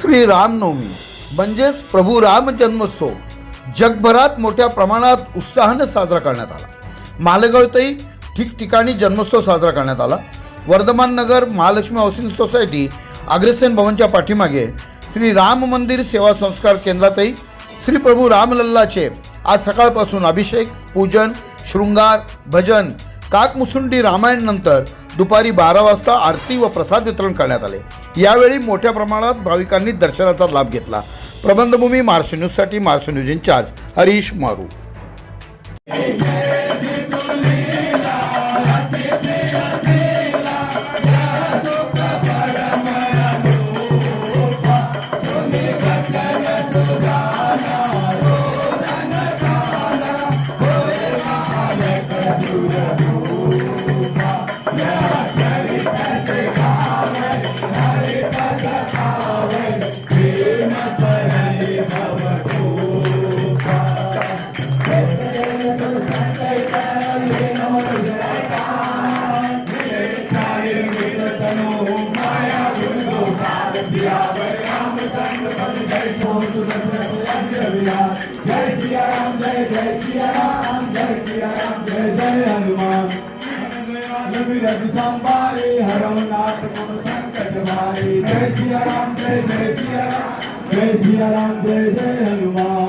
श्री रामनवमी म्हणजेच प्रभू राम जन्मोत्सव जगभरात मोठ्या प्रमाणात उत्साहानं साजरा करण्यात आला. मालेगावतही ठिकठिकाणी जन्मोत्सव साजरा करण्यात आला. वर्धमान नगर महालक्ष्मी हाऊसिंग सोसायटी अग्रसेन भवनच्या पाठीमागे श्री राम मंदिर सेवा संस्कार केंद्रातही श्री प्रभू रामलल्लाचे आज सकाळपासून अभिषेक पूजन शृंगार भजन काकमुसुंडी रामायण नंतर दुपारी बारा वाजता आरती व प्रसाद वितरण करण्यात आले. यावेळी मोठ्या प्रमाणात भाविकांनी दर्शनाचा लाभ घेतला. प्रबंधभूमी महाराष्ट्र न्यूजसाठी महाराष्ट्र न्यूज इन्चार्ज हरीश मारू. संबारे हरवनाथ गुण संकट भारी जय सिया राम जय जय सिया राम जय सिया राम जय जय हनुमान